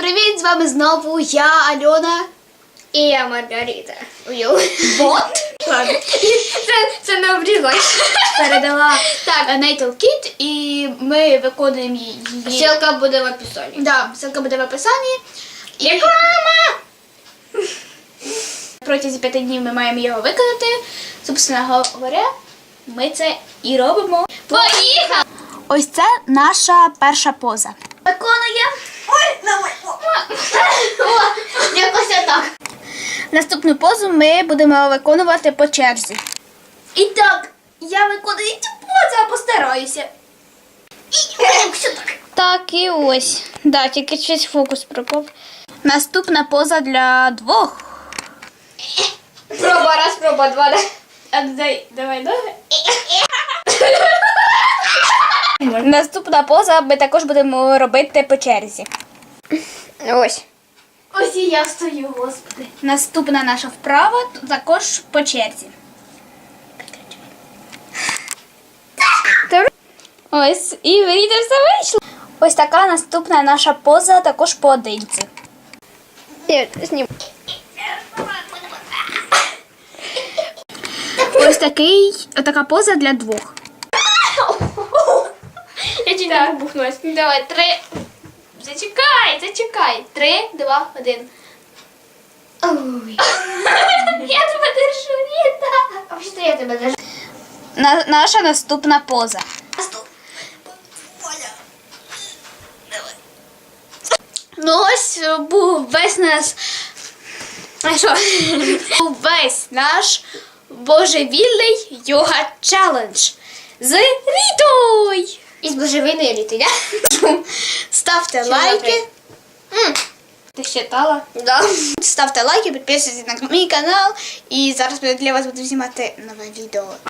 привіт! З вами знову я, Альона. І я Маргарита. Ладно. Це, це не обрізалось. Передала так Natal Kit і ми виконуємо її. Ссылка буде в описанні. Да, ссылка буде в описанні. Реклама! Протягом п'яти днів ми маємо його виконати. Собственно говоря, ми це і робимо. Поїхали! Ось це наша перша поза. Виконує. Ой, давай. О, якось так. Наступну позу ми будемо виконувати по черзі. І так, я виконую цю позу, а постараюся. І ось так. Так, і ось. Да, тільки щось фокус пропав. Наступна поза для двох. Проба, раз, проба, два, дай, давай ноги. Наступна поза ми також будемо робити по черзі. Ось. Ось і я стою, господи. Наступна наша вправа також по черзі. Ось, і вийде все вийшло. Ось така наступна наша поза також поодинці. Ось такий, така поза для двох. Я чуть не бухнулась. Давай, три. Зачекай. Три, два, один. Ой. Я тебе держу, Ріта. А що я тебе держу? На, наша наступна поза. Стоп. Ну ось е, був весь наш. А що? Був весь наш божевільний йога челендж з Рітою. Із божевільної Ріти, да? Ставте лайки. Ти считала? Да. Ставте лайки, підписуйтесь на мій канал. І зараз для вас буду знімати нове відео.